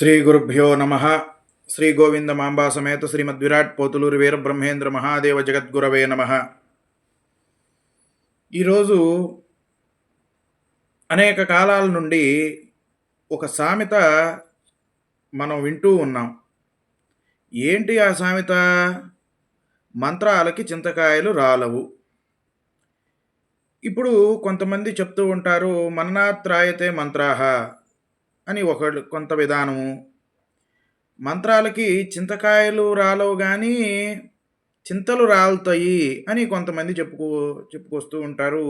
శ్రీ గురుభ్యో నమ. శ్రీ గోవింద మాంబా సమేత శ్రీమద్విరాట్ పోతులూరు వీర బ్రహ్మేంద్ర మహాదేవ జగద్గురవే నమ. ఈరోజు అనేక కాలాల నుండి ఒక సామెత మనం వింటూ ఉన్నాం. ఏంటి ఆ సామెత? మంత్రాలకి చింతకాయలు రాలవు. ఇప్పుడు కొంతమంది చెప్తూ ఉంటారు మన్నాత్రాయతే మంత్రాహ. అని ఒకళ్ళు కొంత విధానము. మంత్రాలకి చింతకాయలు రాలవు కానీ చింతలు రాలుతాయి అని కొంతమంది చెప్పుకో చెప్పుకొస్తూ ఉంటారు.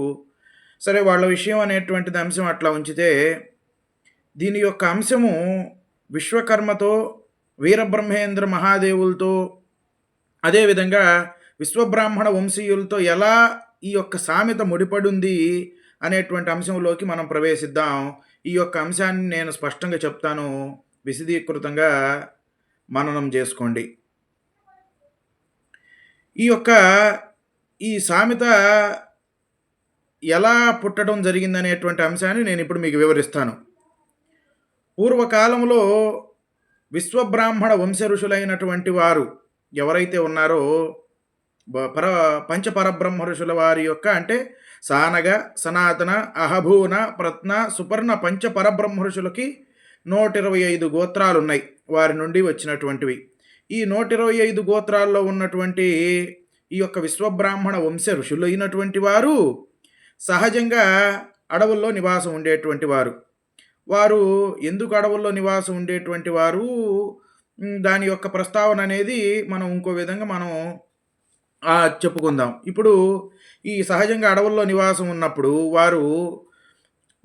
సరే వాళ్ళ విషయం అనేటువంటిది అంశం అట్లా ఉంచితే దీని యొక్క అంశము విశ్వకర్మతో వీరబ్రహ్మేంద్ర మహాదేవులతో అదేవిధంగా విశ్వబ్రాహ్మణ వంశీయులతో ఎలా ఈ యొక్క సామెత ముడిపడుంది అనేటువంటి అంశంలోకి మనం ప్రవేశిద్దాం. ఈ యొక్క అంశాన్ని నేను స్పష్టంగా చెప్తాను. విశదీకృతంగా మననం చేసుకోండి. ఈ యొక్క ఈ సామెత ఎలా పుట్టడం జరిగిందనేటువంటి అంశాన్ని నేను ఇప్పుడు మీకు వివరిస్తాను. పూర్వకాలంలో విశ్వబ్రాహ్మణ వంశ ఋషులైనటువంటి వారు ఎవరైతే ఉన్నారో పర పంచపరబ్రహ్మ ఋషుల వారి యొక్క అంటే సానగ సనాతన అహభూన ప్రత్న సుపర్ణ పంచ పరబ్రహ్మ నూట ఇరవై ఐదు గోత్రాలు ఉన్నాయి వారి నుండి వచ్చినటువంటివి. ఈ నూట ఇరవై ఐదు గోత్రాల్లో ఉన్నటువంటి ఈ యొక్క విశ్వబ్రాహ్మణ వంశ ఋషులు అయినటువంటి వారు సహజంగా అడవుల్లో నివాసం ఉండేటువంటి వారు. వారు ఎందుకు అడవుల్లో నివాసం ఉండేటువంటి వారు? దాని యొక్క ప్రస్తావన అనేది మనం ఇంకో విధంగా మనం చెప్పుకుందాం. ఇప్పుడు ఈ సహజంగా అడవుల్లో నివాసం ఉన్నప్పుడు వారు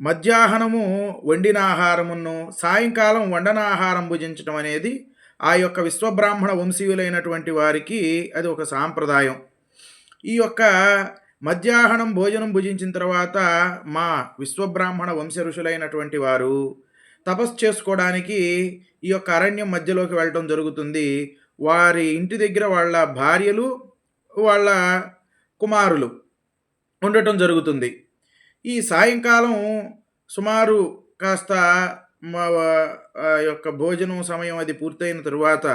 మధ్యాహ్నము వండిన ఆహారమును సాయంకాలం వండన ఆహారం భుజించడం అనేది ఆ యొక్క విశ్వబ్రాహ్మణ వంశీయులైనటువంటి వారికి అది ఒక సాంప్రదాయం. ఈ యొక్క మధ్యాహ్నం భోజనం భుజించిన తర్వాత మా విశ్వబ్రాహ్మణ వంశ ఋషులైనటువంటి వారు తపస్సు చేసుకోవడానికి ఈ యొక్క అరణ్యం మధ్యలోకి వెళ్ళటం జరుగుతుంది. వారి ఇంటి దగ్గర వాళ్ళ భార్యలు వాళ్ళ కుమారులు. ఉండటం జరుగుతుంది. ఈ సాయంకాలం సుమారు కాస్త మా యొక్క భోజనం సమయం అది పూర్తయిన తరువాత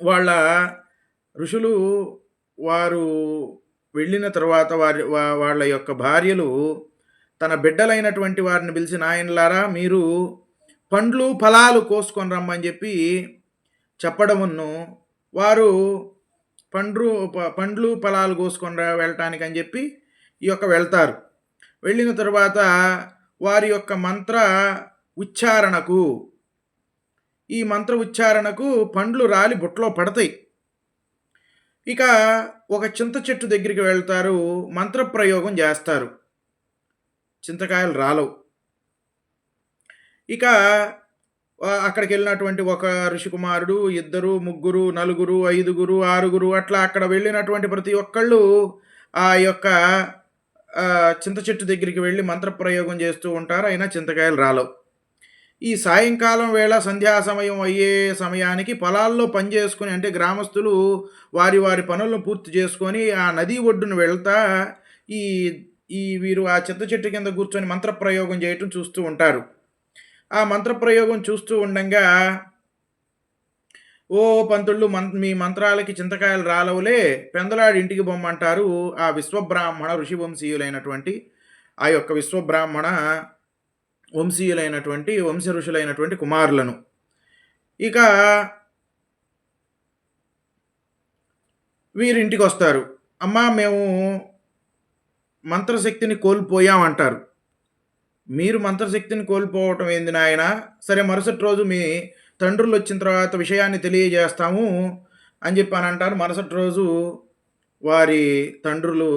వాళ్ళ ఋషులు వారు వెళ్ళిన తర్వాత వారి వాళ్ళ యొక్క భార్యలు తన బిడ్డలైనటువంటి వారిని పిలిచి నాయనలారా మీరు పండ్లు ఫలాలు కోసుకొని రమ్మని చెప్పి చెప్పడమును వారు పండ్లు పండ్లు ఫలాలు కోసుకొని వెళ్ళటానికి అని చెప్పి ఈ యొక్క వెళ్తారు. వెళ్ళిన తర్వాత వారి యొక్క మంత్ర ఉచ్చారణకు ఈ మంత్ర ఉచ్చారణకు పండ్లు రాలి బుట్టలో పడతాయి. ఇక ఒక చింత చెట్టు దగ్గరికి వెళ్తారు మంత్రప్రయోగం చేస్తారు. చింతకాయలు రాలవు. ఇక అక్కడికి వెళ్ళినటువంటి ఒక ఋషికుమారుడు ఇద్దరు ముగ్గురు నలుగురు ఐదుగురు ఆరుగురు అట్లా అక్కడ వెళ్ళినటువంటి ప్రతి ఒక్కళ్ళు ఆ యొక్క చింత చెట్టు దగ్గరికి వెళ్ళి మంత్రప్రయోగం చేస్తూ ఉంటారు. అయినా చింతకాయలు రాలవు. ఈ సాయంకాలం వేళ సంధ్యా సమయం అయ్యే సమయానికి పొలాల్లో పని చేసుకుని అంటే గ్రామస్తులు వారి వారి పనులను పూర్తి చేసుకొని ఆ నది ఒడ్డున వెళ్తా ఈ ఈ వీరు ఆ చింత చెట్టు కింద కూర్చొని మంత్రప్రయోగం చేయటం చూస్తూ ఉంటారు. ఆ మంత్రప్రయోగం చూస్తూ ఉండంగా ఓ పంతుళ్ళు మం మీ మంత్రాలకి చింతకాయలు రాలవులే పెందలాడి ఇంటికి బొమ్మంటారు ఆ విశ్వబ్రాహ్మణ ఋషి వంశీయులైనటువంటి ఆ యొక్క విశ్వబ్రాహ్మణ వంశీయులైనటువంటి వంశ ఋషులైనటువంటి కుమారులను. ఇక వీరింటికి వస్తారు అమ్మా మేము మంత్రశక్తిని కోల్పోయామంటారు. మీరు మంత్రశక్తిని కోల్పోవటం ఏంది నాయన? సరే మరుసటి రోజు మీ తండ్రులు వచ్చిన తర్వాత విషయాన్ని తెలియజేస్తాము అని చెప్పి అని అంటారు. మరుసటి రోజు వారి తండ్రులు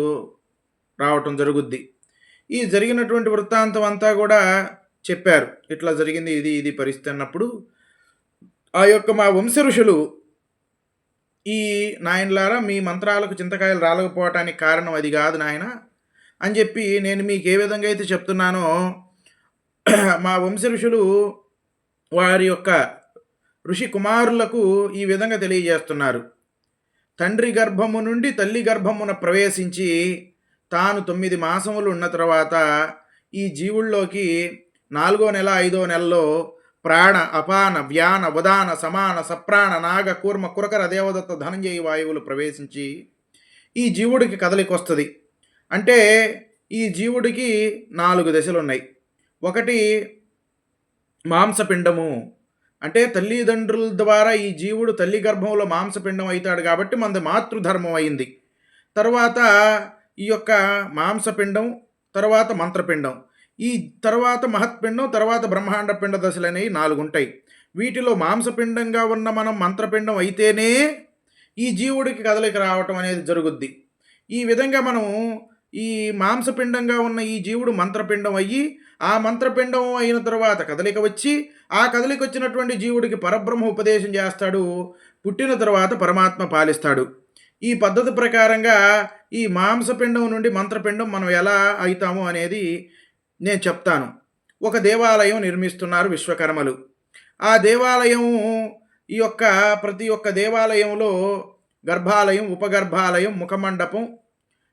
రావటం జరుగుద్ది. ఈ జరిగినటువంటి వృత్తాంతం అంతా కూడా చెప్పారు. ఇట్లా జరిగింది ఇది ఇది పరిస్థితి అన్నప్పుడు ఆ యొక్క మా వంశ ఋషులు ఈ నాయనలారా మీ మంత్రాలకు చింతకాయలు రాలకపోవటానికి కారణం అది కాదు నాయన అని చెప్పి నేను మీకు ఏ విధంగా అయితే చెప్తున్నానో మా వంశ ఋషులు వారి యొక్క ఋషి కుమారులకు ఈ విధంగా తెలియజేస్తున్నారు. తండ్రి గర్భము నుండి తల్లి గర్భమున ప్రవేశించి తాను తొమ్మిది మాసములు ఉన్న తర్వాత ఈ జీవుల్లోకి నాలుగో నెల ఐదో నెలలో ప్రాణ అపాన వ్యాన ఉదాన సమాన సప్రాణ నాగ కూర్మ కురకర దేవదత్త ధనంజయ వాయువులు ప్రవేశించి ఈ జీవుడికి కదలికొస్తుంది. అంటే ఈ జీవుడికి నాలుగు దశలు ఉన్నాయి ఒకటి మాంసపిండము. అంటే తల్లిదండ్రుల ద్వారా ఈ జీవుడు తల్లి గర్భంలో మాంసపిండం అవుతాడు కాబట్టి మనది మాతృధర్మం అయింది. తర్వాత ఈ యొక్క మాంసపిండం తర్వాత మంత్రపిండం. ఈ తర్వాత మహత్పిండం తర్వాత బ్రహ్మాండ పిండ దశలు అనేవి నాలుగు ఉంటాయి. వీటిలో మాంసపిండంగా ఉన్న మనం మంత్రపిండం అయితేనే ఈ జీవుడికి కదలిక రావటం అనేది జరుగుద్ది. ఈ విధంగా మనం ఈ మాంసపిండంగా ఉన్న ఈ జీవుడు మంత్రపిండం అయ్యి ఆ మంత్రపిండం అయిన తర్వాత కదలిక వచ్చి ఆ కదలిక వచ్చినటువంటి జీవుడికి పరబ్రహ్మ ఉపదేశం చేస్తాడు. పుట్టిన తర్వాత పరమాత్మ పాలిస్తాడు. ఈ పద్ధతి ప్రకారంగా ఈ మాంసపిండం నుండి మంత్రపిండం మనం ఎలా అవుతాము అనేది నేను చెప్తాను. ఒక దేవాలయం నిర్మిస్తున్నారు విశ్వకర్మలు. ఆ దేవాలయం ఈ యొక్క ప్రతి ఒక్క దేవాలయంలో గర్భాలయం ఉపగర్భాలయం ముఖమండపం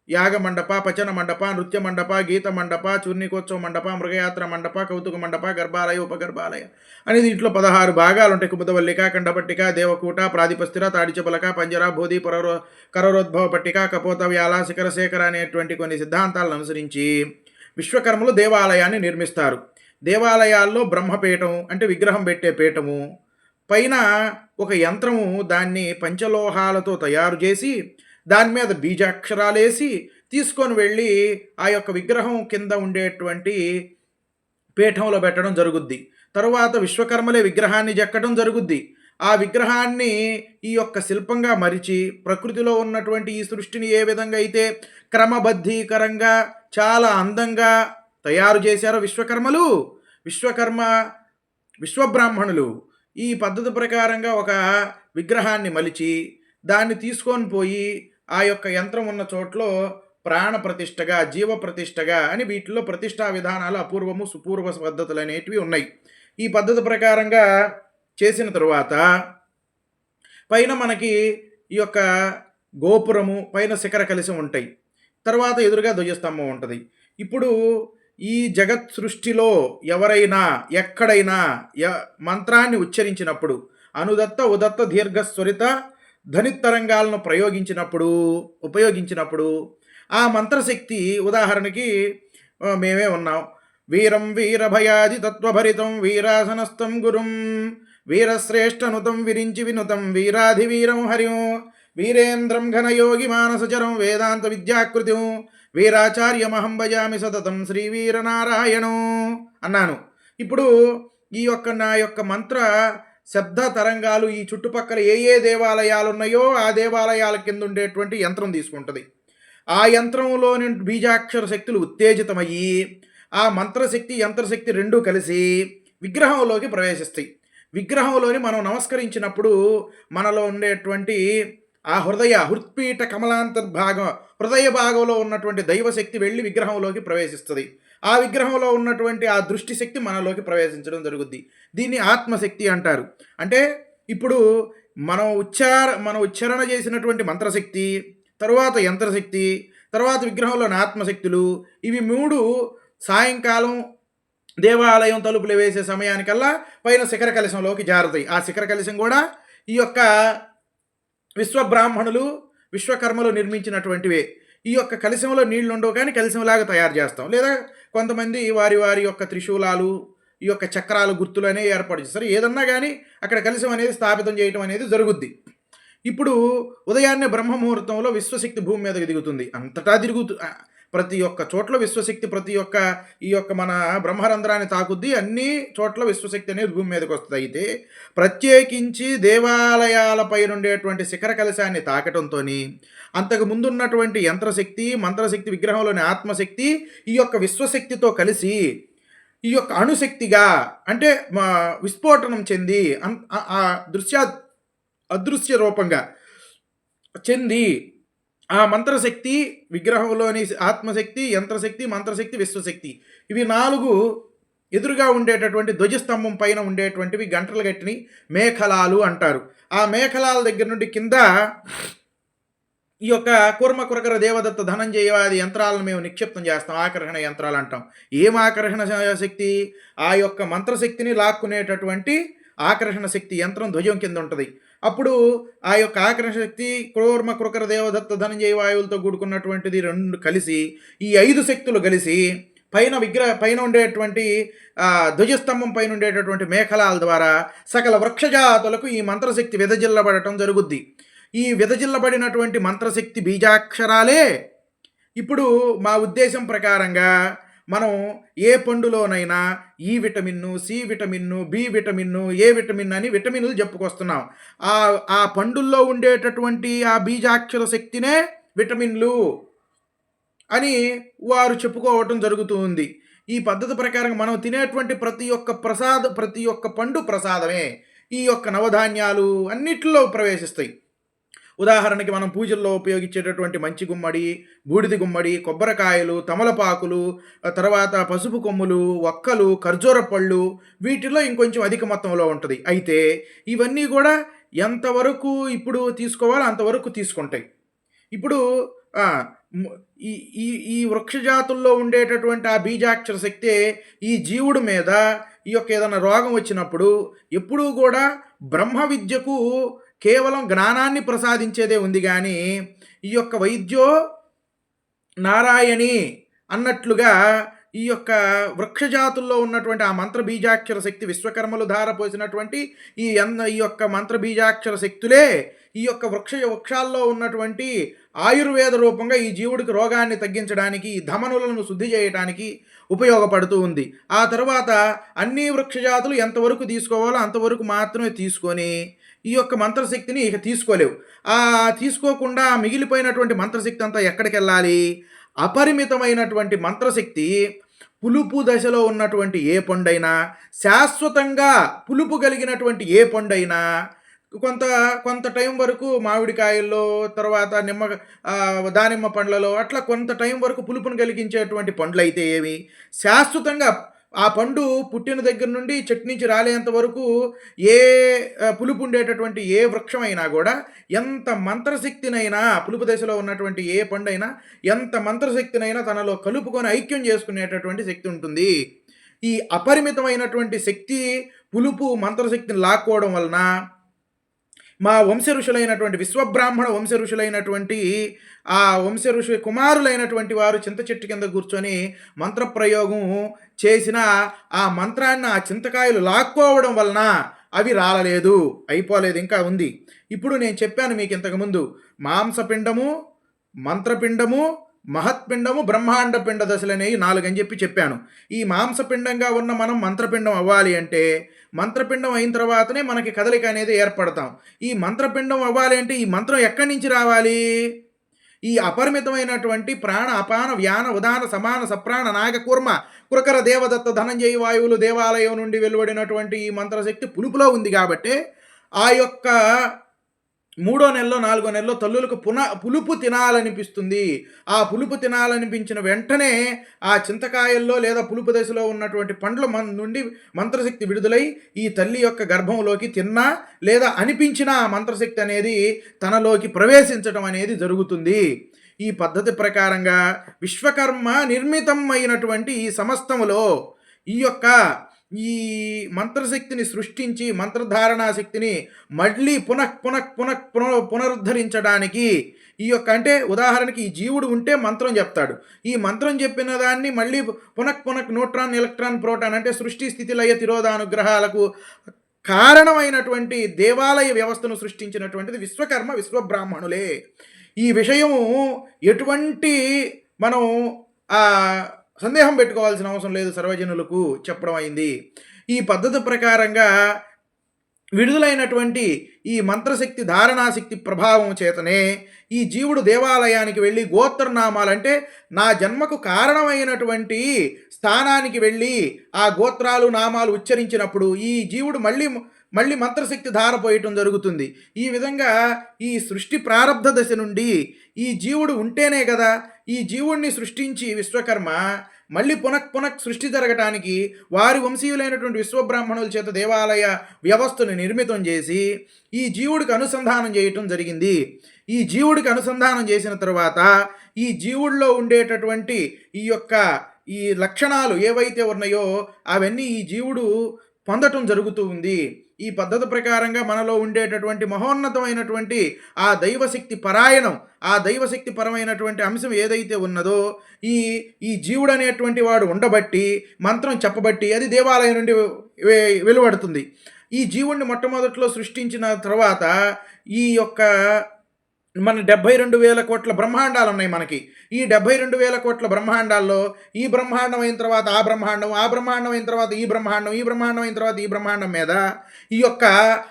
యాగ మండప పచన మండప నృత్య మండప గీత మండప చూర్ణికోత్సవ మండప మృగయాత్ర మండప కౌతుక మండప గర్భాలయ ఉపగర్భాలయ అనేది ఇంట్లో పదహారు భాగాలు ఉంటాయి కుముదవల్లిక కండపట్టిక దేవకూట ప్రాతిపస్థిర తాడిచపలక పంజర బోధి పరరో కరోరోద్భవ పట్టిక కపోత వ్యాల శిఖర శేఖర అనేటువంటి కొన్ని సిద్ధాంతాలను అనుసరించి విశ్వకర్మలు దేవాలయాన్ని నిర్మిస్తారు. దేవాలయాల్లో బ్రహ్మపీఠం అంటే విగ్రహం పెట్టే పీఠము. పైన ఒక యంత్రము దాన్ని పంచలోహాలతో తయారు చేసి దాని మీద బీజాక్షరాలేసి తీసుకొని వెళ్ళి ఆ యొక్క విగ్రహం కింద ఉండేటువంటి పీఠంలో పెట్టడం జరుగుద్ది. తరువాత విశ్వకర్మలే విగ్రహాన్ని చెక్కడం జరుగుద్ది. ఆ విగ్రహాన్ని ఈ యొక్క శిల్పంగా మరిచి ప్రకృతిలో ఉన్నటువంటి ఈ సృష్టిని ఏ విధంగా అయితే క్రమబద్ధీకరంగా చాలా అందంగా తయారు చేశారో విశ్వకర్మలు విశ్వకర్మ విశ్వబ్రాహ్మణులు ఈ పద్ధతి ప్రకారంగా ఒక విగ్రహాన్ని మలిచి దాన్ని తీసుకొని పోయి ఆ యొక్క యంత్రం ఉన్న చోట్లో ప్రాణ ప్రతిష్టగా జీవ ప్రతిష్టగా అని వీటిలో ప్రతిష్టా విధానాలు అపూర్వము సుపూర్వ పద్ధతులు అనేటివి ఉన్నాయి. ఈ పద్ధతి ప్రకారంగా చేసిన తరువాత పైన మనకి ఈ యొక్క గోపురము పైన శిఖర కలిసి ఉంటాయి. తర్వాత ఎదురుగా ధ్వజస్తంభం ఉంటుంది. ఇప్పుడు ఈ జగత్ సృష్టిలో ఎవరైనా ఎక్కడైనా య మంత్రాన్ని ఉచ్చరించినప్పుడు అనుదత్త ఉదత్త దీర్ఘ స్వరిత ధ్వనితరంగాలను ప్రయోగించినప్పుడు ఉపయోగించినప్పుడు ఆ మంత్రశక్తి ఉదాహరణకి మేమే ఉన్నాం. వీరం వీరభయాది తత్వభరితం వీరాసనస్థం గురుం వీరశ్రేష్టనుతం విరించి వినుతం వీరాధి వీరం హరిం వీరేంద్రం ఘనయోగి మానసచరం వేదాంత విద్యాకృతిం వీరాచార్యమహం భజామి సతతం శ్రీ వీరనారాయణం అన్నాను. ఇప్పుడు ఈ యొక్క నా యొక్క మంత్ర శబ్ద తరంగాలు ఈ చుట్టుపక్కల ఏ ఏ దేవాలయాలు ఉన్నాయో ఆ దేవాలయాల కింద ఉండేటువంటి యంత్రం తీసుకుంటుంది. ఆ యంత్రంలోని బీజాక్షర శక్తులు ఉత్తేజితమయ్యి ఆ మంత్రశక్తి యంత్రశక్తి రెండూ కలిసి విగ్రహంలోకి ప్రవేశిస్తాయి. విగ్రహంలోని మనం నమస్కరించినప్పుడు మనలో ఉండేటువంటి ఆ హృదయ హృత్పీఠ కమలాంతర్భాగం హృదయ భాగంలో ఉన్నటువంటి దైవశక్తి వెళ్ళి విగ్రహంలోకి ప్రవేశిస్తుంది. ఆ విగ్రహంలో ఉన్నటువంటి ఆ దృష్టి శక్తి మనలోకి ప్రవేశించడం జరుగుద్ది. దీన్ని ఆత్మశక్తి అంటారు. అంటే ఇప్పుడు మనం ఉచ్చార మనం ఉచ్చారణ చేసినటువంటి మంత్రశక్తి తరువాత యంత్రశక్తి తర్వాత విగ్రహంలోని ఆత్మశక్తులు ఇవి మూడు సాయంకాలం దేవాలయం తలుపులు వేసే సమయానికల్లా పైన శిఖర కలశంలోకి జారుతాయి. ఆ శిఖర కలశం కూడా ఈ యొక్క విశ్వబ్రాహ్మణులు విశ్వకర్మలు నిర్మించినటువంటివే. ఈ యొక్క కలశంలో నీళ్ళు ఉండవు కానీ కలశంలాగా తయారు చేస్తాం. లేదా కొంతమంది వారి వారి యొక్క త్రిశూలాలు ఈ యొక్క చక్రాలు గుర్తులు అనేవి ఏర్పాటు చేస్తారు. ఏదన్నా కానీ అక్కడ కలశం అనేది స్థాపితం చేయటం అనేది జరుగుద్ది. ఇప్పుడు ఉదయాన్నే బ్రహ్మ ముహూర్తంలో విశ్వశక్తి భూమి మీదకి దిగుతుంది. అంతటా తిరుగుతూ ప్రతి ఒక్క చోట్ల విశ్వశక్తి ప్రతి ఒక్క ఈ యొక్క మన బ్రహ్మరంధ్రాన్ని తాకుద్ది అన్ని చోట్ల విశ్వశక్తి అనేది భూమి మీదకి వస్తుంది. అయితే ప్రత్యేకించి దేవాలయాలపై ఉండేటువంటి శిఖర కలశాన్ని తాకటంతో అంతకు ముందున్నటువంటి యంత్రశక్తి మంత్రశక్తి విగ్రహంలోని ఆత్మశక్తి ఈ యొక్క విశ్వశక్తితో కలిసి ఈ యొక్క అణుశక్తిగా అంటే విస్ఫోటనం చెంది అన్- ఆ- ఆ దృశ్య అదృశ్య రూపంగా చెంది ఆ మంత్రశక్తి విగ్రహంలోని ఆత్మశక్తి యంత్రశక్తి మంత్రశక్తి విశ్వశక్తి. ఇవి నాలుగు ఎదురుగా ఉండేటటువంటి ధ్వజస్తంభం పైన ఉండేటువంటివి గంటలు గట్టిని మేఖలాలు అంటారు. ఆ మేఖలాల దగ్గర నుండి కింద ఈ యొక్క కూర్మ కురకర దేవదత్త ధనంజయవాది యంత్రాలను మేము నిక్షిప్తం చేస్తాం ఆకర్షణ యంత్రాలు అంటాం. ఏం ఆకర్షణ శక్తి? ఆ యొక్క మంత్రశక్తిని లాక్కునేటటువంటి ఆకర్షణ శక్తి యంత్రం ధ్వజం కింద ఉంటుంది. అప్పుడు ఆ యొక్క ఆకర్షణ శక్తి క్రోర్మ కృకర దేవదత్త ధనంజయ వాయువులతో కూడుకున్నటువంటిది రెండు కలిసి ఈ ఐదు శక్తులు కలిసి పైన విగ్రహ పైన ఉండేటువంటి ధ్వజస్తంభం పైన ఉండేటటువంటి మేఖలాల ద్వారా సకల వృక్షజాతులకు ఈ మంత్రశక్తి విదజిల్లబడటం జరుగుద్ది. ఈ విదజిల్లబడినటువంటి మంత్రశక్తి బీజాక్షరాలే. ఇప్పుడు మా ఉద్దేశం ప్రకారంగా మనం ఏ పండులోనైనా ఈ విటమిన్ను సి విటమిన్ను బి విటమిన్ను ఏ విటమిన్ అని విటమిన్లు చెప్పుకొస్తున్నాం. ఆ ఆ పండుల్లో ఉండేటటువంటి ఆ బీజాక్షర శక్తినే విటమిన్లు అని వారు చెప్పుకోవటం జరుగుతుంది. ఈ పద్ధతి ప్రకారం మనం తినేటువంటి ప్రతి ఒక్క ప్రసాద ప్రతి ఒక్క పండు ప్రసాదమే. ఈ యొక్క నవధాన్యాలు అన్నిటిలో ప్రవేశిస్తాయి. ఉదాహరణకి మనం పూజల్లో ఉపయోగించేటటువంటి మంచి గుమ్మడి బూడిద గుమ్మడి కొబ్బరికాయలు తమలపాకులు తర్వాత పసుపు కొమ్ములు ఒక్కలు ఖర్జూర పళ్ళు వీటిలో ఇంకొంచెం అధిక మొత్తంలో ఉంటుంది. అయితే ఇవన్నీ కూడా ఎంతవరకు ఇప్పుడు తీసుకోవాలో అంతవరకు తీసుకుంటాయి. ఇప్పుడు ఈ ఈ ఈ వృక్షజాతుల్లో ఉండేటటువంటి ఆ బీజాక్షర శక్తే ఈ జీవుడి మీద ఈ యొక్క ఏదైనా రోగం వచ్చినప్పుడు ఎప్పుడూ కూడా బ్రహ్మ విద్యకు కేవలం జ్ఞానాన్ని ప్రసాదించేదే ఉంది కానీ ఈ యొక్క వైద్యో నారాయణి అన్నట్లుగా ఈ యొక్క వృక్షజాతుల్లో ఉన్నటువంటి ఆ మంత్ర బీజాక్షర శక్తి విశ్వకర్మలు ధారపోసినటువంటి ఈ అన్న ఈ యొక్క మంత్ర బీజాక్షర శక్తులే ఈ యొక్క వృక్ష వృక్షాల్లో ఉన్నటువంటి ఆయుర్వేద రూపంగా ఈ జీవుడికి రోగాన్ని తగ్గించడానికి ఈ ధమనులను శుద్ధి చేయడానికి ఉపయోగపడుతూ ఉంది. ఆ తర్వాత అన్ని వృక్షజాతులు ఎంతవరకు తీసుకోవాలో అంతవరకు మాత్రమే తీసుకొని ఈ యొక్క మంత్రశక్తిని ఇక తీసుకోలేవు. ఆ తీసుకోకుండా మిగిలిపోయినటువంటి మంత్రశక్తి అంతా ఎక్కడికి వెళ్ళాలి? అపరిమితమైనటువంటి మంత్రశక్తి పులుపు దశలో ఉన్నటువంటి ఏ పండైనా శాశ్వతంగా పులుపు కలిగినటువంటి ఏ పండైనా కొంత కొంత టైం వరకు మామిడికాయల్లో తర్వాత నిమ్మ దానిమ్మ పండ్లలో అట్లా కొంత టైం వరకు పులుపును కలిగించేటువంటి పండ్లు అయితే ఏవి? శాశ్వతంగా ఆ పండు పుట్టిన దగ్గర నుండి చెట్టు నుంచి రాలేంత వరకు ఏ పులుపు ఉండేటటువంటి ఏ వృక్షమైనా కూడా ఎంత మంత్రశక్తినైనా పులుపు దశలో ఉన్నటువంటి ఏ పండైనా ఎంత మంత్రశక్తినైనా తనలో కలుపుకొని ఐక్యం చేసుకునేటటువంటి శక్తి ఉంటుంది. ఈ అపరిమితమైనటువంటి శక్తి పులుపు మంత్రశక్తిని లాక్కోవడం వలన మా వంశ ఋషులైనటువంటి విశ్వబ్రాహ్మణ వంశ ఋషులైనటువంటి ఆ వంశ ఋషి కుమారులైనటువంటి వారు చింత చెట్టు కింద కూర్చొని మంత్రప్రయోగం చేసిన ఆ మంత్రాన్ని ఆ చింతకాయలు లాక్కోవడం వలన అవి రాలలేదు అయిపోలేదు ఇంకా ఉంది. ఇప్పుడు నేను చెప్పాను మీకు ఇంతకుముందు మాంసపిండము మంత్రపిండము మహత్పిండము బ్రహ్మాండ పిండ దశలనేవి నాలుగు అని చెప్పి చెప్పాను. ఈ మాంసపిండంగా ఉన్న మనం మంత్రపిండం అవ్వాలి అంటే మంత్రపిండం అయిన తర్వాతనే మనకి కదలిక అనేది ఏర్పడతాం. ఈ మంత్రపిండం అవ్వాలి అంటే ఈ మంత్రం ఎక్కడి నుంచి రావాలి? ఈ అపరిమితమైనటువంటి ప్రాణ అపాన వ్యాన ఉదాన సమాన సప్రాణ నాగ కూర్మ కురకర దేవదత్త ధనంజయ వాయువులు దేవాలయం నుండి వెలువడినటువంటి ఈ మంత్రశక్తి పులుపులో ఉంది కాబట్టి ఆ యొక్క మూడో నెలలో నాలుగో నెలలో తల్లులకు పున పులుపు తినాలనిపిస్తుంది. ఆ పులుపు తినాలనిపించిన వెంటనే ఆ చింతకాయల్లో లేదా పులుపు దశలో ఉన్నటువంటి పండ్ల మన నుండి మంత్రశక్తి విడుదలై ఈ తల్లి యొక్క గర్భంలోకి తిన్నా లేదా అనిపించిన ఆ మంత్రశక్తి అనేది తనలోకి ప్రవేశించడం అనేది జరుగుతుంది. ఈ పద్ధతి ప్రకారంగా విశ్వకర్మ నిర్మితం అయినటువంటి ఈ సమస్తములో ఈ యొక్క ఈ మంత్రశక్తిని సృష్టించి మంత్రధారణా శక్తిని మళ్ళీ పునః పునః పునః పునః పునరుద్ధరించడానికి ఈ యొక్క అంటే ఉదాహరణకి ఈ జీవుడు ఉంటే మంత్రం చెప్తాడు. ఈ మంత్రం చెప్పిన దాన్ని మళ్ళీ పునః పునః న్యూట్రాన్ ఎలక్ట్రాన్ ప్రోటాన్ అంటే సృష్టి స్థితి లయ తిరోధానుగ్రహాలకు కారణమైనటువంటి దేవాలయ వ్యవస్థను సృష్టించినటువంటిది విశ్వకర్మ విశ్వబ్రాహ్మణులే. ఈ విషయము ఎటువంటి మనం సందేహం పెట్టుకోవాల్సిన అవసరం లేదు సర్వజనులకు చెప్పడం అయింది. ఈ పద్ధతి ప్రకారంగా విడుదలైనటువంటి ఈ మంత్రశక్తి ధారణాశక్తి ప్రభావం చేతనే ఈ జీవుడు దేవాలయానికి వెళ్ళి గోత్రనామాలంటే నా జన్మకు కారణమైనటువంటి స్థానానికి వెళ్ళి ఆ గోత్రాలు నామాలు ఉచ్చరించినప్పుడు ఈ జీవుడు మళ్ళీ మళ్ళీ మంత్రశక్తి ధారపోయటం జరుగుతుంది. ఈ విధంగా ఈ సృష్టి ప్రారంధ దశ నుండి ఈ జీవుడు ఉంటేనే కదా ఈ జీవుణ్ణి సృష్టించి విశ్వకర్మ మళ్ళీ పునః పునః సృష్టి జరగటానికి వారి వంశీయులైనటువంటి విశ్వబ్రాహ్మణుల చేత దేవాలయ వ్యవస్థను నిర్మితం చేసి ఈ జీవుడికి అనుసంధానం చేయటం జరిగింది. ఈ జీవుడికి అనుసంధానం చేసిన తర్వాత ఈ జీవుడిలో ఉండేటటువంటి ఈ యొక్క ఈ లక్షణాలు ఏవైతే ఉన్నాయో అవన్నీ ఈ జీవుడు పొందటం జరుగుతూ ఉంది. ఈ పద్ధతి ప్రకారంగా మనలో ఉండేటటువంటి మహోన్నతమైనటువంటి ఆ దైవశక్తి పరాయణం ఆ దైవశక్తి పరమైనటువంటి అంశం ఏదైతే ఉన్నదో ఈ ఈ జీవుడు అనేటువంటి వాడు ఉండబట్టి మంత్రం చెప్పబట్టి అది దేవాలయం నుండి వెలువడుతుంది. ఈ జీవుణ్ణి మొట్టమొదట్లో సృష్టించిన తర్వాత ఈ యొక్క మన డెబ్బై రెండు వేల కోట్ల బ్రహ్మాండాలు ఉన్నాయి మనకి. ఈ డెబ్బై రెండు వేల కోట్ల బ్రహ్మాండాల్లో ఈ బ్రహ్మాండం అయిన తర్వాత ఆ బ్రహ్మాండం ఆ బ్రహ్మాండం అయిన తర్వాత ఈ బ్రహ్మాండం ఈ బ్రహ్మాండం అయిన తర్వాత ఈ బ్రహ్మాండం మీద ఈ యొక్క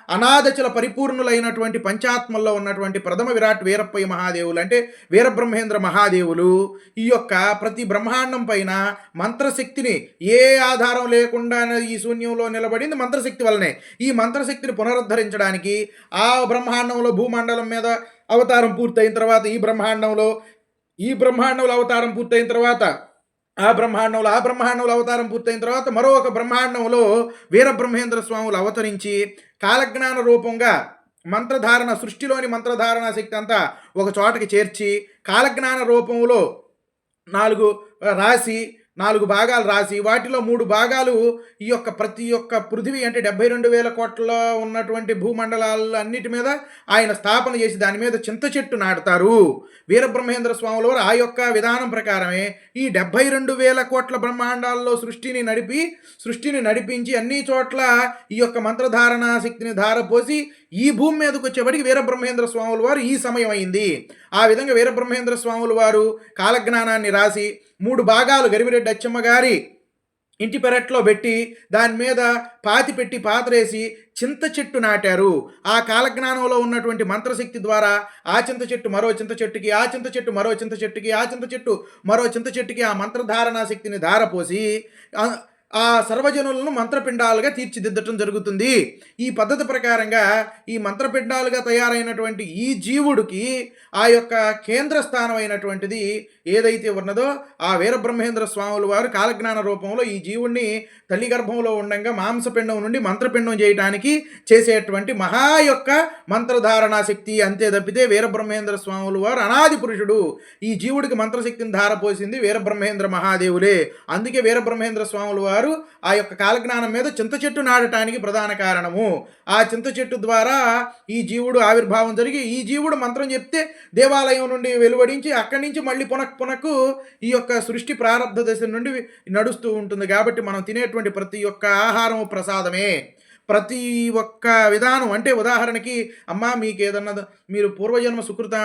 అనాథచల పరిపూర్ణులైనటువంటి పంచాత్మల్లో ఉన్నటువంటి ప్రథమ విరాట్ వీరప్పయ్య మహాదేవులు అంటే వీరబ్రహ్మేంద్ర మహాదేవులు ఈ యొక్క ప్రతి బ్రహ్మాండం పైన మంత్రశక్తిని ఏ ఆధారం లేకుండా ఈ శూన్యంలో నిలబడింది మంత్రశక్తి వల్లనే. ఈ మంత్రశక్తిని పునరుద్ధరించడానికి ఆ బ్రహ్మాండంలో భూమండలం మీద అవతారం పూర్తయిన తర్వాత ఈ బ్రహ్మాండంలో ఈ బ్రహ్మాండంలో అవతారం పూర్తయిన తర్వాత ఆ బ్రహ్మాండంలో ఆ బ్రహ్మాండంలో అవతారం పూర్తయిన తర్వాత మరొక బ్రహ్మాండంలో వీరబ్రహ్మేంద్ర స్వాములు అవతరించి కాలజ్ఞాన రూపంగా మంత్రధారణ సృష్టిలోని మంత్రధారణ శక్తి అంతా ఒక చోటకి చేర్చి కాలజ్ఞాన రూపంలో నాలుగు రాసి నాలుగు భాగాలు రాసి వాటిలో మూడు భాగాలు ఈ యొక్క ప్రతి ఒక్క పృథివీ అంటే డెబ్బై రెండు వేల కోట్లలో ఉన్నటువంటి భూమండలాలు అన్నిటి మీద ఆయన స్థాపన చేసి దాని మీద చింత చెట్టు నాటుతారు. వీరబ్రహ్మేంద్ర స్వాముల వారు ఆ యొక్క విధానం ప్రకారమే ఈ డెబ్బై రెండు వేల కోట్ల బ్రహ్మాండాల్లో సృష్టిని నడిపి సృష్టిని నడిపించి అన్ని చోట్ల ఈ యొక్క మంత్రధారణ శక్తిని ధారపోసి ఈ భూమి మీదకి వచ్చేప్పటికి వీరబ్రహ్మేంద్ర స్వాముల వారు ఈ సమయం అయింది. ఆ విధంగా వీరబ్రహ్మేంద్ర స్వాముల వారు కాలజ్ఞానాన్ని రాసి మూడు భాగాలు. గరిమిరెడ్డి అచ్చమ్మ గారి ఇంటి పెరట్లో పెట్టి దాని మీద పాతి పెట్టి పాతరేసి చింత చెట్టు నాటారు. ఆ కాలజ్ఞానంలో ఉన్నటువంటి మంత్రశక్తి ద్వారా ఆ చింత చెట్టు మరో చింత చెట్టుకి ఆ చింత చెట్టు మరో చింత చెట్టుకి ఆ చింత చెట్టు మరో చింత చెట్టుకి ఆ మంత్రధారణా శక్తిని ధారపోసి ఆ- సర్వజనులను మంత్రపిండాలుగా తీర్చిదిద్దటం జరుగుతుంది. ఈ పద్ధతి ప్రకారంగా ఈ మంత్రపిండాలుగా తయారైనటువంటి ఈ జీవుడికి ఆ యొక్క కేంద్ర స్థానం అయినటువంటిది ఏదైతే ఉన్నదో ఆ వీరబ్రహ్మేంద్ర స్వాముల వారు కాలజ్ఞాన రూపంలో ఈ జీవుణ్ణి తల్లి గర్భంలో ఉండగా మాంసపిండం నుండి మంత్రపిండం చేయడానికి చేసేటువంటి మహా యొక్క మంత్రధారణా శక్తి అంతే తప్పితే వీరబ్రహ్మేంద్ర స్వాముల వారు అనాది పురుషుడు. ఈ జీవుడికి మంత్రశక్తిని ధారపోసింది వీరబ్రహ్మేంద్ర మహాదేవులే. అందుకే వీరబ్రహ్మేంద్ర స్వాముల వారు ఆ యొక్క కాలజ్ఞానం మీద చింత చెట్టు నాడటానికి ప్రధాన కారణము. ఆ చింత చెట్టు ద్వారా ఈ జీవుడు ఆవిర్భావం జరిగి ఈ జీవుడు మంత్రం చెప్తే దేవాలయం నుండి వెలువడించి అక్కడి నుంచి మళ్ళీ పునః పునకు ఈ యొక్క సృష్టి ప్రారంభ దశ నుండి నడుస్తూ ఉంటుంది. కాబట్టి మనం తినేటువంటి ప్రతి ఒక్క ఆహారం ప్రసాదమే. ప్రతి ఒక్క విధానం అంటే ఉదాహరణకి అమ్మా మీకు ఏదన్నా మీరు పూర్వజన్మ సుకృత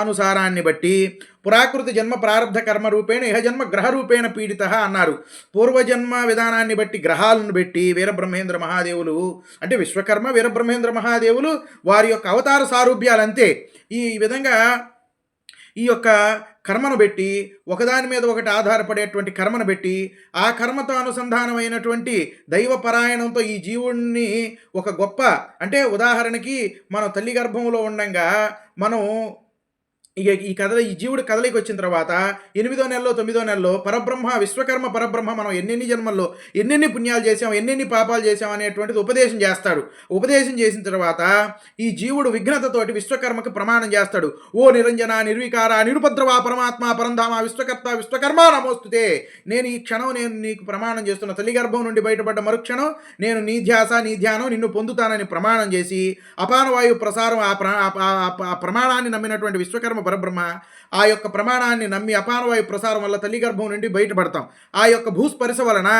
అనుసారాన్ని బట్టి పురాకృతి జన్మ ప్రారంధ కర్మ రూపేణ ఇహ జన్మ గ్రహ రూపేణ పీడిత అన్నారు. పూర్వజన్మ విధానాన్ని బట్టి గ్రహాలను బట్టి వీరబ్రహ్మేంద్ర మహాదేవులు అంటే విశ్వకర్మ వీరబ్రహ్మేంద్ర మహాదేవులు వారి యొక్క అవతార సారూప్యాలంతే. ఈ విధంగా ఈ యొక్క కర్మను పెట్టి ఒకదాని మీద ఒకటి ఆధారపడేటువంటి కర్మను పెట్టి ఆ కర్మతో అనుసంధానమైనటువంటి దైవపరాయణంతో ఈ జీవుణ్ణి ఒక గొప్ప అంటే ఉదాహరణకి మనం తల్లి గర్భంలో ఉండంగా మనం ఇక ఈ కథ ఈ జీవుడు కథలోకి వచ్చిన తర్వాత ఎనిమిదో నెలలో తొమ్మిదో నెలలో పరబ్రహ్మ విశ్వకర్మ పరబ్రహ్మ మనం ఎన్నెన్ని జన్మల్లో ఎన్నెన్ని పుణ్యాలు చేసాం ఎన్నెన్ని పాపాలు చేసాం అనేటువంటిది ఉపదేశం చేస్తాడు. ఉపదేశం చేసిన తర్వాత ఈ జీవుడు విఘ్నతతోటి విశ్వకర్మకి ప్రమాణం చేస్తాడు. ఓ నిరంజన నిర్వికార నిరుపద్రవా పరమాత్మ పరంధామ విశ్వకర్త విశ్వకర్మ నమోస్తుతే నేను ఈ క్షణం నేను నీకు ప్రమాణం చేస్తున్న తల్లి గర్భం నుండి బయటపడ్డ మరుక్షణం నేను నీ ధ్యాస నీ ధ్యానం నిన్ను పొందుతానని ప్రమాణం చేసి అపానవాయు ప్రసారం ఆ ఆ ప్రమాణాన్ని నమ్మినటువంటి విశ్వకర్మ పరబ్రహ్మ ఆ యొక్క ప్రమాణాన్ని నమ్మి అపానవాయు ప్రసారం వల్ల తల్లి గర్భం నుండి బయటపడతాం. ఆ యొక్క భూస్పరిశ వలన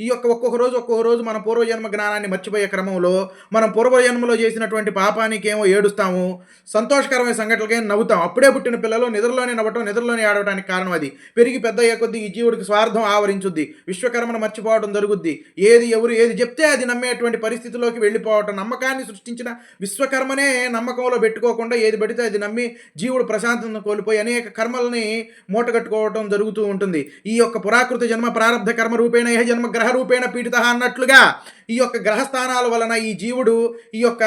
ఈ యొక్క ఒక్కొక్క రోజు ఒక్కొక్క రోజు మన పూర్వజన్మ జ్ఞానాన్ని మర్చిపోయే క్రమంలో మనం పూర్వజన్మలో చేసినటువంటి పాపానికి ఏమో ఏడుస్తాము సంతోషకరమైన సంఘటనలకే నవ్వుతాం. అప్పుడే పుట్టిన పిల్లలు నిద్రలోనే నవ్వటం నిద్రలోనే ఆడటానికి కారణం అది. పెరిగి పెద్ద అయ్యే కొద్దీ ఈ జీవుడికి స్వార్థం ఆవరించుద్ది విశ్వకర్మను మర్చిపోవడం జరుగుద్ది. ఏది ఎవరు ఏది చెప్తే అది నమ్మేటువంటి పరిస్థితిలోకి వెళ్ళిపోవటం నమ్మకాన్ని సృష్టించిన విశ్వకర్మనే నమ్మకంలో పెట్టుకోకుండా ఏది పడితే అది నమ్మి జీవుడు ప్రశాంతతను కోల్పోయి అనేక కర్మల్ని మూటగట్టుకోవటం జరుగుతూ ఉంటుంది. ఈ యొక్క పురాకృతి జన్మ ప్రారంభ కర్మ రూపేణ ఏ జన్మ గ్రహ రూపేణ పీడిత అన్నట్లుగా ఈ యొక్క గ్రహస్థానాల వలన ఈ జీవుడు ఈ యొక్క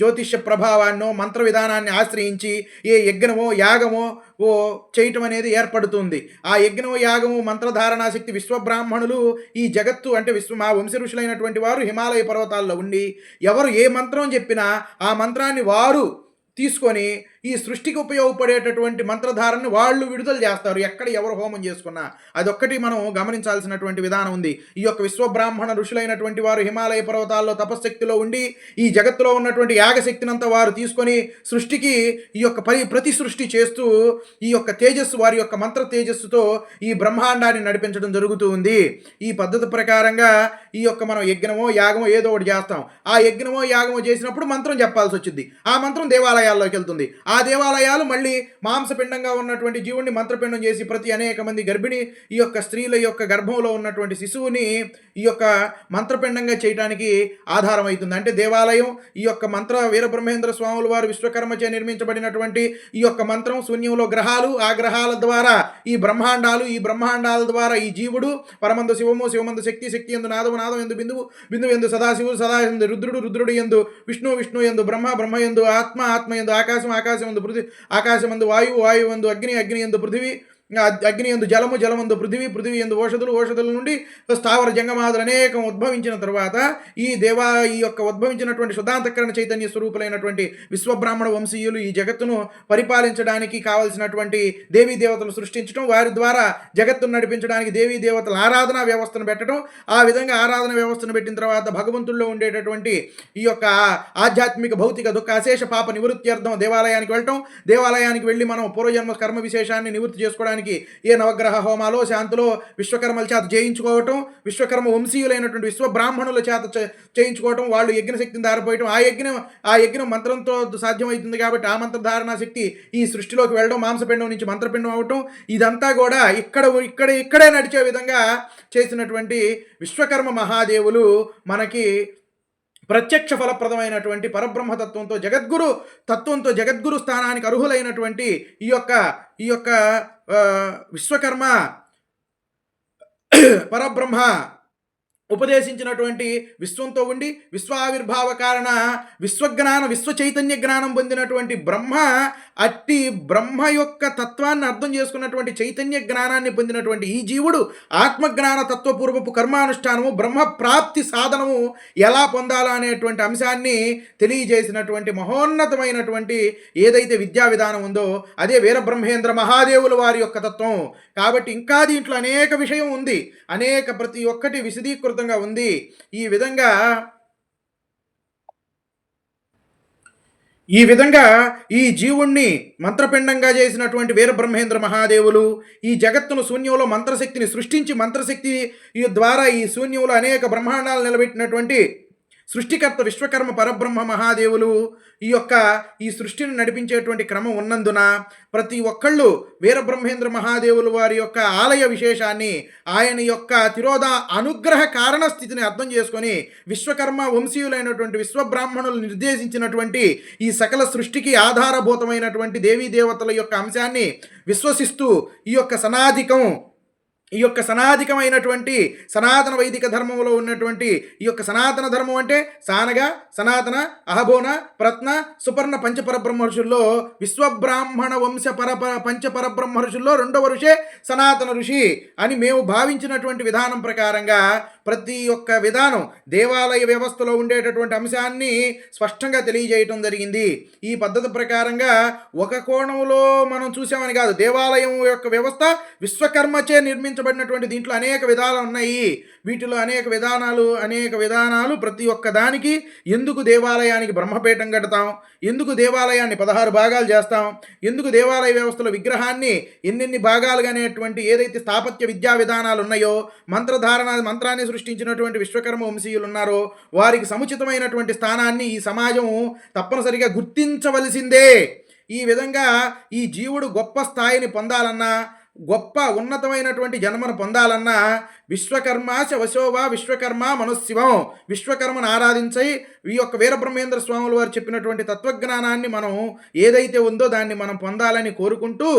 జ్యోతిష్య ప్రభావాన్నో మంత్ర విధానాన్ని ఆశ్రయించి ఏ యజ్ఞమో యాగమో ఓ చేయటం అనేది ఏర్పడుతుంది. ఆ యజ్ఞమో యాగము మంత్రధారణాశక్తి విశ్వబ్రాహ్మణులు ఈ జగత్తు అంటే విశ్వ మా వంశ ఋషులైనటువంటి వారు హిమాలయ పర్వతాల్లో ఉండి ఎవరు ఏ మంత్రం చెప్పినా ఆ మంత్రాన్ని వారు తీసుకొని ఈ సృష్టికి ఉపయోగపడేటటువంటి మంత్రధారని వాళ్ళు విడుదల చేస్తారు. ఎక్కడ ఎవరు హోమం చేసుకున్నా అదొక్కటి మనం గమనించాల్సినటువంటి విధానం ఉంది. ఈ యొక్క విశ్వబ్రాహ్మణ ఋషులైనటువంటి వారు హిమాలయ పర్వతాల్లో తపశక్తిలో ఉండి ఈ జగత్తులో ఉన్నటువంటి యాగశక్తినంతా వారు తీసుకొని సృష్టికి ఈ యొక్క పరి ప్రతి సృష్టి చేస్తూ ఈ యొక్క తేజస్సు వారి యొక్క మంత్ర తేజస్సుతో ఈ బ్రహ్మాండాన్ని నడిపించడం జరుగుతూ ఉంది. ఈ పద్ధతి ప్రకారంగా ఈ యొక్క మనం యజ్ఞమో యాగమో ఏదో ఒకటి చేస్తాం. ఆ యజ్ఞమో యాగమో చేసినప్పుడు మంత్రం చెప్పాల్సి వచ్చింది. ఆ మంత్రం దేవాలయాల్లోకి వెళ్తుంది. ఆ దేవాలయాలు మళ్ళీ మాంసపిండంగా ఉన్నటువంటి జీవుణ్ణి మంత్రపిండం చేసి ప్రతి అనేక మంది గర్భిణి ఈ యొక్క స్త్రీల యొక్క గర్భంలో ఉన్నటువంటి శిశువుని ఈ యొక్క మంత్రపిండంగా చేయడానికి ఆధారం అవుతుంది అంటే దేవాలయం ఈ యొక్క మంత్ర వీరబ్రహ్మేంద్ర స్వాముల వారు విశ్వకర్మచే నిర్మించబడినటువంటి ఈ యొక్క మంత్రం శూన్యంలో గ్రహాలు ఆ గ్రహాల ద్వారా ఈ బ్రహ్మాండాలు ఈ బ్రహ్మాండాల ద్వారా ఈ జీవుడు పరమందు శివము శివమందు శక్తి శక్తి ఎందు నాదము నాదం ఎందు బిందువు బిందువు ఎందు సదాశివుడు సదా ఎందు రుద్రుడు రుద్రుడు ఎందు విష్ణు విష్ణు ఎందు బ్రహ్మ బ్రహ్మ ఎందు ఆత్మ ఆత్మ ఎందు ఆకాశం ఆకాశం ఎందు పృథివీ ఆకాశం ఎందు వాయువు వాయువు ఎందు అగ్ని అగ్ని ఎందు పృథివీ ఇంకా అగ్ని ఎందు జలము జలమందు పృథివీ పృథివీ ఎందు ఓషధులు ఓషధుల నుండి స్థావర జంగమాదులు అనేకం ఉద్భవించిన తర్వాత ఈ దేవా ఈ యొక్క ఉద్భవించినటువంటి శుద్ధాంతకరణ చైతన్య స్వరూపులైనటువంటి విశ్వబ్రాహ్మణ వంశీయులు ఈ జగత్తును పరిపాలించడానికి కావలసినటువంటి దేవీ దేవతలు సృష్టించడం వారి ద్వారా జగత్తును నడిపించడానికి దేవీ దేవతల ఆరాధనా వ్యవస్థను పెట్టడం ఆ విధంగా ఆరాధన వ్యవస్థను పెట్టిన తర్వాత భగవంతుల్లో ఉండేటటువంటి ఈ యొక్క ఆధ్యాత్మిక భౌతిక దుఃఖ అశేష పాప నివృత్తి అర్థం దేవాలయానికి వెళ్ళటం దేవాలయానికి వెళ్ళి మనం పూర్వజన్మ కర్మ విశేషాన్ని నివృత్తి చేసుకోవడానికి ఏ నవగ్రహ హోమాలో శాంతిలో విశ్వకర్మల చేత చేయించుకోవటం విశ్వకర్మ వంశీయులైనటువంటి విశ్వబ్రాహ్మణుల చేత చేయించుకోవటం వాళ్ళు యజ్ఞశక్తిని దారిపోయటం ఆ యజ్ఞం ఆ యజ్ఞం మంత్రంతో సాధ్యమవుతుంది కాబట్టి ఆ మంత్రధారణ శక్తి ఈ సృష్టిలోకి వెళ్ళడం మాంసపిండం నుంచి మంత్రపిండం అవటం ఇదంతా కూడా ఇక్కడ ఇక్కడ ఇక్కడే నడిచే విధంగా చేసినటువంటి విశ్వకర్మ మహాదేవులు మనకి ప్రత్యక్ష ఫలప్రదమైనటువంటి పరబ్రహ్మతత్వంతో జగద్గురు తత్వంతో జగద్గురు స్థానానికి అర్హులైనటువంటి ఈ యొక్క ఈ యొక్క విశ్వకర్మ పరబ్రహ్మ ఉపదేశించినటువంటి విశ్వంతో ఉండి విశ్వావిర్భావ కారణ విశ్వజ్ఞాన విశ్వ చైతన్య జ్ఞానం పొందినటువంటి బ్రహ్మ అట్టి బ్రహ్మ యొక్క తత్వాన్ని అర్థం చేసుకున్నటువంటి చైతన్య జ్ఞానాన్ని పొందినటువంటి ఈ జీవుడు ఆత్మజ్ఞాన తత్వపూర్వపు కర్మానుష్ఠానము బ్రహ్మ ప్రాప్తి సాధనము ఎలా పొందాలా అనేటువంటి అంశాన్ని తెలియజేసినటువంటి మహోన్నతమైనటువంటి ఏదైతే విద్యా విధానం ఉందో అదే వీరబ్రహ్మేంద్ర మహాదేవుల వారి యొక్క తత్వం. కాబట్టి ఇంకా దీంట్లో అనేక విషయం ఉంది. అనేక ప్రతి ఒక్కటి విశదీకృతంగా ఉంది. ఈ విధంగా ఈ విధంగా ఈ జీవుణ్ణి మంత్రపిండంగా చేసినటువంటి వీరబ్రహ్మేంద్ర మహాదేవులు ఈ జగత్తును శూన్యంలో మంత్రశక్తిని సృష్టించి మంత్రశక్తి ద్వారా ఈ శూన్యంలో అనేక బ్రహ్మాండాలు నిలబెట్టినటువంటి సృష్టికర్త విశ్వకర్మ పరబ్రహ్మ మహాదేవులు ఈ యొక్క ఈ సృష్టిని నడిపించేటువంటి క్రమం ఉన్నందున ప్రతి ఒక్కళ్ళు వీరబ్రహ్మేంద్ర మహాదేవులు వారి యొక్క ఆలయ విశేషాన్ని ఆయన యొక్క తిరోధ అనుగ్రహ కారణ స్థితిని అర్థం చేసుకొని విశ్వకర్మ వంశీయులైనటువంటి విశ్వబ్రాహ్మణులు నిర్దేశించినటువంటి ఈ సకల సృష్టికి ఆధారభూతమైనటువంటి దేవీ దేవతల యొక్క అంశాన్ని విశ్వసిస్తూ ఈ యొక్క సనాధికం ఈ యొక్క సనాధికమైనటువంటి సనాతన వైదిక ధర్మంలో ఉన్నటువంటి ఈ యొక్క సనాతన ధర్మం అంటే సానగ సనాతన అహబోన ప్రత్న సుపర్ణ పంచపరబ్రహ్మర్షుల్లో విశ్వబ్రాహ్మణ వంశ పరపర పంచపరబ్రహ్మర్షుల్లో రెండవ ఋషే సనాతన ఋషి అని మేము భావించినటువంటి విధానం ప్రకారంగా ప్రతి ఒక్క విధానం దేవాలయ వ్యవస్థలో ఉండేటటువంటి అంశాన్ని స్పష్టంగా తెలియజేయటం జరిగింది. ఈ పద్ధతి ప్రకారంగా ఒక కోణంలో మనం చూసామని కాదు దేవాలయం యొక్క వ్యవస్థ విశ్వకర్మచే నిర్మించబడినటువంటి దీంట్లో అనేక విధాలు ఉన్నాయి. వీటిలో అనేక విధానాలు అనేక విధానాలు ప్రతి ఒక్క దానికి ఎందుకు దేవాలయానికి బ్రహ్మపీఠం కడతాం? ఎందుకు దేవాలయాన్ని పదహారు భాగాలు చేస్తాం? ఎందుకు దేవాలయ వ్యవస్థలో విగ్రహాన్ని ఎన్నెన్ని భాగాలుగా అనేటువంటి ఏదైతే స్థాపత్య విద్యా విధానాలు ఉన్నాయో మంత్రధారణ మంత్రాన్ని సృష్టించినటువంటి విశ్వకర్మ వంశీయులు ఉన్నారో వారికి సముచితమైనటువంటి స్థానాన్ని ఈ సమాజం తప్పనిసరిగా గుర్తించవలసిందే. ఈ విధంగా ఈ జీవుడు గొప్ప స్థాయిని పొందాలన్నా గొప్ప ఉన్నతమైనటువంటి జన్మను పొందాలన్నా విశ్వకర్మ శవశోభ విశ్వకర్మ మనశివం విశ్వకర్మను ఆరాధించై ఈ యొక్క వీరబ్రహ్మేంద్ర స్వాముల వారు చెప్పినటువంటి తత్వజ్ఞానాన్ని మనం ఏదైతే ఉందో దాన్ని మనం పొందాలని కోరుకుంటూ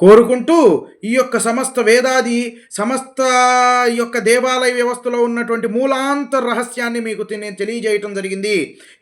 కోరుకుంటూ ఈ యొక్క సమస్త వేదాది సమస్త ఈ యొక్క దేవాలయ వ్యవస్థలో ఉన్నటువంటి మూలాంతర రహస్యాన్ని మీకు నేను తెలియజేయటం జరిగింది.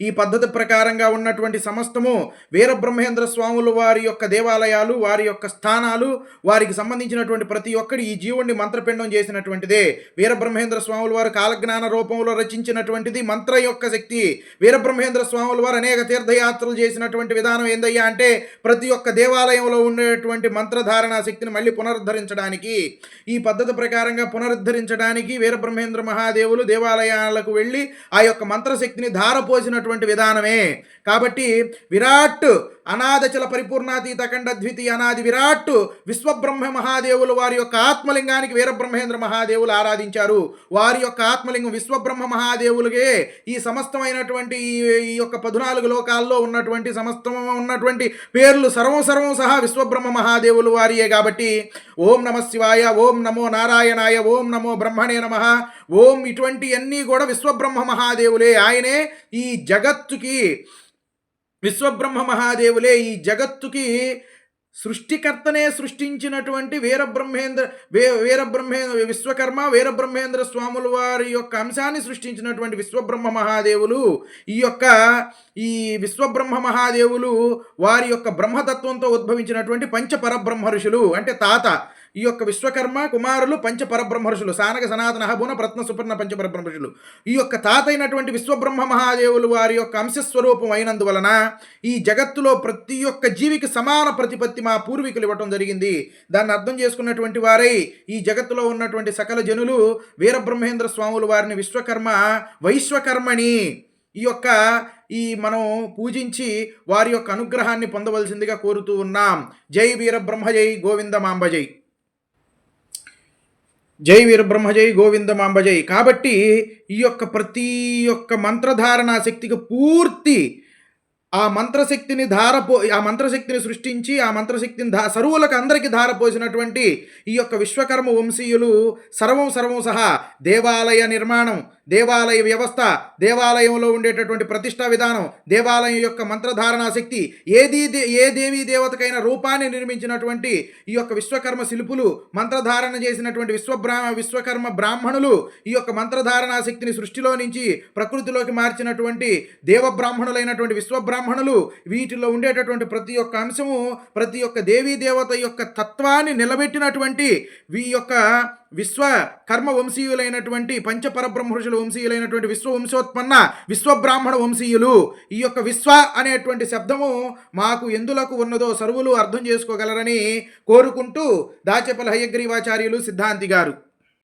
ఈ పద్ధతి ప్రకారంగా ఉన్నటువంటి సమస్తము వీరబ్రహ్మేంద్ర స్వాములు వారి యొక్క దేవాలయాలు వారి యొక్క స్థానాలు వారికి సంబంధించినటువంటి ప్రతి ఒక్కటి ఈ జీవుణ్ణి మంత్రపిండం చేసినటువంటిదే. వీరబ్రహ్మేంద్ర స్వాములు వారు కాలజ్ఞాన రూపంలో రచించినటువంటిది మంత్ర యొక్క శక్తి. వీరబ్రహ్మేంద్ర స్వాములు వారు అనేక తీర్థయాత్రలు చేసినటువంటి విధానం ఏందయ్యా అంటే ప్రతి ఒక్క దేవాలయంలో ఉండేటువంటి ధారణ శక్తిని మళ్ళీ పునరుద్ధరించడానికి ఈ పద్ధతి ప్రకారంగా పునరుద్ధరించడానికి వీరబ్రహ్మేంద్ర మహాదేవులు దేవాలయాలకు వెళ్ళి ఆ యొక్క మంత్రశక్తిని ధారపోసినటువంటి విధానమే. కాబట్టి విరాట్ అనాదచల పరిపూర్ణాతీత ఖండ ద్వితీయ అనాది విరాట్ విశ్వబ్రహ్మ మహాదేవులు వారి యొక్క ఆత్మలింగానికి వీరబ్రహ్మేంద్ర మహాదేవులు ఆరాధించారు. వారి యొక్క ఆత్మలింగం విశ్వబ్రహ్మ మహాదేవులకే ఈ సమస్తమైనటువంటి ఈ- ఈ యొక్క పద్నాలుగు లోకాల్లో ఉన్నటువంటి సమస్తం ఉన్నటువంటి పేర్లు సర్వం సర్వం సహా విశ్వబ్రహ్మ మహాదేవులు వారియే కాబట్టి ఓం నమ శివాయ ఓం నమో నారాయణాయ ఓం నమో బ్రహ్మణే నమ. ఓం ఇటువంటి అన్నీ కూడా విశ్వబ్రహ్మ మహాదేవులే. ఆయనే ఈ జగత్తుకి విశ్వబ్రహ్మ మహాదేవులే ఈ జగత్తుకి సృష్టికర్తనే సృష్టించినటువంటి వీరబ్రహ్మేంద్ర వే వీరబ్రహ్మేంద్ర విశ్వకర్మ వీరబ్రహ్మేంద్ర స్వాముల వారి యొక్క అంశాన్ని సృష్టించినటువంటి విశ్వబ్రహ్మ మహాదేవులు ఈ యొక్క ఈ విశ్వబ్రహ్మ మహాదేవులు వారి యొక్క బ్రహ్మతత్వంతో ఉద్భవించినటువంటి పంచపరబ్రహ్మ ఋషులు అంటే తాత. ఈ యొక్క విశ్వకర్మ కుమారులు పంచపరబ్రహ్మర్షులు సానక సనాతన బున ప్రత్న సుపర్ణ పంచపరబ్రహ్మర్షులు ఈ యొక్క తాతైనటువంటి విశ్వబ్రహ్మ మహాదేవులు వారి యొక్క అంశస్వరూపం అయినందువలన ఈ జగత్తులో ప్రతి ఒక్క జీవికి సమాన ప్రతిపత్తి మా పూర్వీకులు ఇవ్వటం జరిగింది. దాన్ని అర్థం చేసుకున్నటువంటి వారై ఈ జగత్తులో ఉన్నటువంటి సకల జనులు వీరబ్రహ్మేంద్ర స్వాములు వారిని విశ్వకర్మ వైశ్వకర్మని ఈ యొక్క ఈ మనం పూజించి వారి యొక్క అనుగ్రహాన్ని పొందవలసిందిగా కోరుతూ ఉన్నాం. జై వీరబ్రహ్మ జై గోవిందమాంబ జై జై వీరబ్రహ్మ జై గోవిందమాంబ జై. కాబట్టి ఈ యొక్క ప్రతి ఒక్క మంత్రధారణ శక్తికి పూర్తి ఆ మంత్రశక్తిని ధారపో ఆ మంత్రశక్తిని సృష్టించి ఆ మంత్రశక్తిని ధా సరువులకు అందరికీ ధారపోసినటువంటి ఈ యొక్క విశ్వకర్మ వంశీయులు సర్వం సర్వం సహా దేవాలయ నిర్మాణం దేవాలయ వ్యవస్థ దేవాలయంలో ఉండేటటువంటి ప్రతిష్టా విధానం దేవాలయం యొక్క మంత్రధారణా శక్తి ఏది ఏ దేవీ దేవతకైన రూపాన్ని నిర్మించినటువంటి ఈ యొక్క విశ్వకర్మ శిల్పులు మంత్రధారణ చేసినటువంటి విశ్వబ్రా విశ్వకర్మ బ్రాహ్మణులు ఈ యొక్క మంత్రధారణా శక్తిని సృష్టిలో నుంచి ప్రకృతిలోకి మార్చినటువంటి దేవబ్రాహ్మణులైనటువంటి విశ్వబ్రాహ్మణులు వీటిలో ఉండేటటువంటి ప్రతి ఒక్క అంశము ప్రతి ఒక్క దేవీ దేవత యొక్క తత్వాన్ని నిలబెట్టినటువంటి ఈ యొక్క విశ్వ కర్మ వంశీయులైనటువంటి పంచపరబ్రహ్మరుషుల వంశీయులైనటువంటి విశ్వ వంశోత్పన్న విశ్వబ్రాహ్మణ వంశీయులు ఈ యొక్క విశ్వ అనేటువంటి శబ్దము మాకు ఎందులకు ఉన్నదో సర్వులు అర్థం చేసుకోగలరని కోరుకుంటూ దాచేపల హయగ్రీవాచార్యులు సిద్ధాంతి గారు.